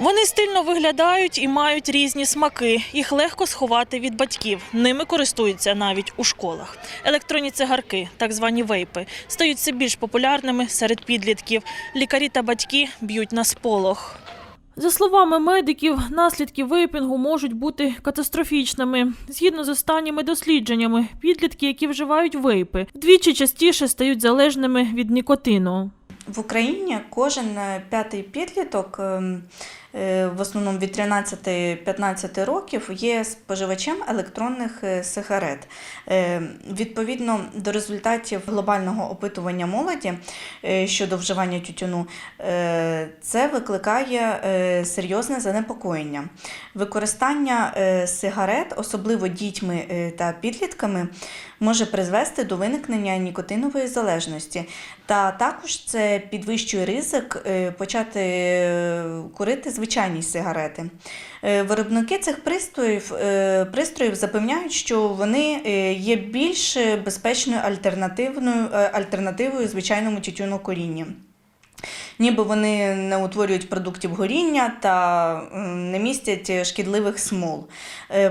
Вони стильно виглядають і мають різні смаки. Їх легко сховати від батьків. Ними користуються навіть у школах. Електронні цигарки, так звані вейпи, стають все більш популярними серед підлітків. Лікарі та батьки б'ють на сполох. За словами медиків, наслідки вейпінгу можуть бути катастрофічними. Згідно з останніми дослідженнями, підлітки, які вживають вейпи, вдвічі частіше стають залежними від нікотину. В Україні кожен е, п'ятий підліток, ем, в основному від 13-15 років, є споживачем електронних е, сигарет. Е, Відповідно до результатів глобального опитування молоді е, щодо вживання тютюну, е, це викликає е, серйозне занепокоєння. Використання е, сигарет, особливо дітьми е, та підлітками, може призвести до виникнення нікотинової залежності. Та також це підвищує ризик е, почати е, курити звичайні сигарети. Е, Виробники цих пристроїв, е, пристроїв запевняють, що вони е, є більш безпечною альтернативною альтернативою звичайному тютюнокурінню. Ніби вони не утворюють продуктів горіння та не містять шкідливих смол.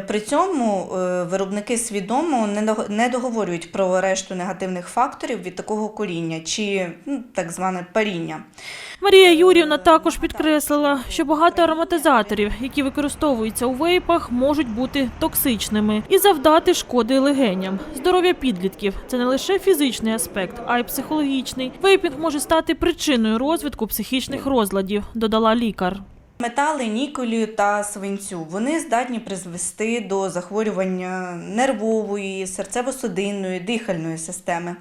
При цьому виробники свідомо не договорюють про решту негативних факторів від такого куріння чи ну, так зване паріння. Марія Юрівна також підкреслила, що багато ароматизаторів, які використовуються у вейпах, можуть бути токсичними і завдати шкоди легеням. Здоров'я підлітків це не лише фізичний аспект, а й психологічний. Вейпінг може стати причиною розвитку психічних розладів, додала лікар. Метали ніколі та свинцю вони здатні призвести до захворювання нервової, серцево-судинної, дихальної системи.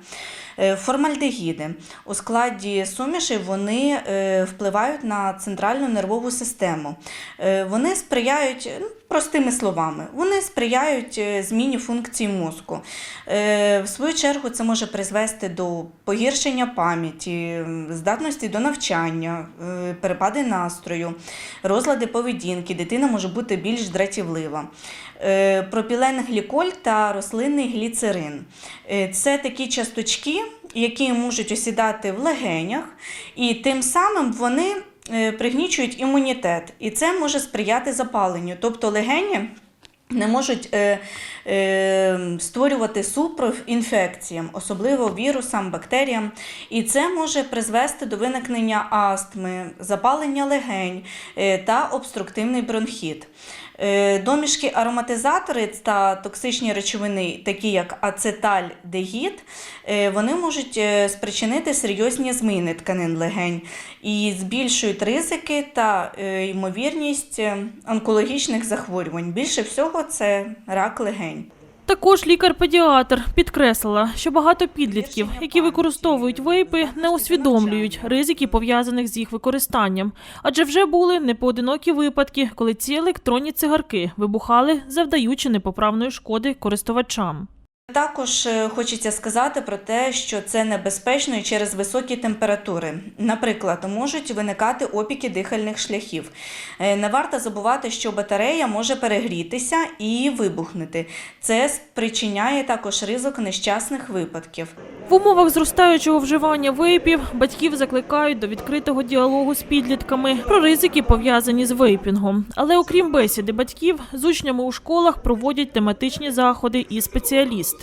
Е, Формальдегіди у складі суміші вони е, впливають на центральну нервову систему. Е, Вони сприяють, ну, простими словами, вони сприяють е, зміні функцій мозку. Е, В свою чергу це може призвести до погіршення пам'яті, здатності до навчання, е, перепади настрою, розлади поведінки. Дитина може бути більш дратівлива. Пропіленгліколь та рослинний гліцерин. Це такі часточки, які можуть осідати в легенях, і тим самим вони пригнічують імунітет, і це може сприяти запаленню. Тобто легені не можуть е, е, створювати супров інфекціям, особливо вірусам, бактеріям. І це може призвести до виникнення астми, запалення легень е, та обструктивний бронхіт. Е, Домішки ароматизатори та токсичні речовини, такі як ацетальдегід, е, вони можуть е, спричинити серйозні зміни тканин легень і збільшують ризики та ймовірність онкологічних захворювань. Більше всього це рак легень. Також лікар-педіатр підкреслила, що багато підлітків, які використовують вейпи, не усвідомлюють ризики пов'язаних з їх використанням, адже вже були непоодинокі випадки, коли ці електронні цигарки вибухали, завдаючи непоправної шкоди користувачам. Також е, хочеться сказати про те, що це небезпечно і через високі температури. Наприклад, можуть виникати опіки дихальних шляхів. Е, Не варто забувати, що батарея може перегрітися і вибухнути. Це спричиняє також ризик нещасних випадків. В умовах зростаючого вживання вейпів батьків закликають до відкритого діалогу з підлітками про ризики, пов'язані з вейпінгом. Але окрім бесіди батьків, з учнями у школах проводять тематичні заходи і спеціалісти.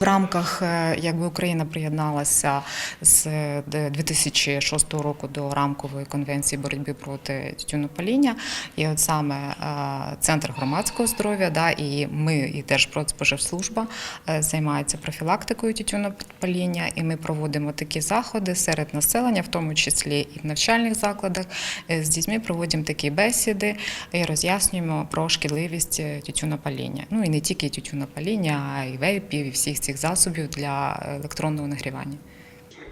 В рамках, е, якби Україна приєдналася з е, 2006 року до рамкової конвенції боротьби проти тютюнопаління, і от саме е, центр громадського здоров'я, да, і ми, і Держпродспоживслужба е, займається профілактикою тютюнопаління, і ми проводимо такі заходи серед населення, в тому числі і в навчальних закладах. Е, З дітьми проводимо такі бесіди і роз'яснюємо про шкідливість е, тютюнопаління. Ну і не тільки тютюнопаління, а й вейпів, і всіх цих засобів для електронного нагрівання.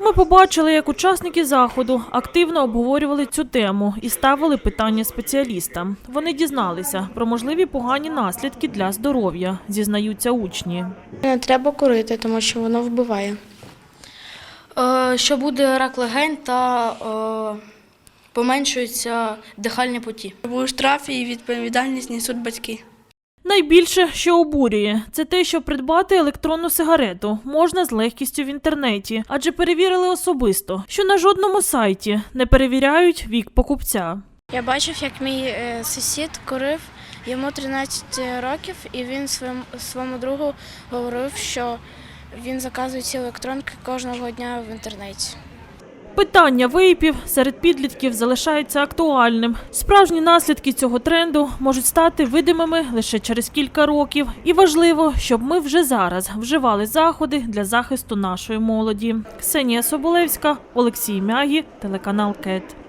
Ми побачили, як учасники заходу активно обговорювали цю тему і ставили питання спеціалістам. Вони дізналися про можливі погані наслідки для здоров'я, зізнаються учні. Не треба курити, тому що воно вбиває. Е, Що буде рак легень та е, поменшуються дихальні путі. Був штраф і відповідальність несуть батьки. Найбільше, що обурює, це те, що придбати електронну сигарету можна з легкістю в інтернеті, адже перевірили особисто, що на жодному сайті не перевіряють вік покупця. Я бачив, як мій е, сусід курив, йому 13 років, і він своєму, своєму другу говорив, що він заказує ці електронки кожного дня в інтернеті. Питання вейпів серед підлітків залишається актуальним. Справжні наслідки цього тренду можуть стати видимими лише через кілька років. І важливо, щоб ми вже зараз вживали заходи для захисту нашої молоді. Ксенія Соболевська, Олексій Мягі, телеканал КЕТ.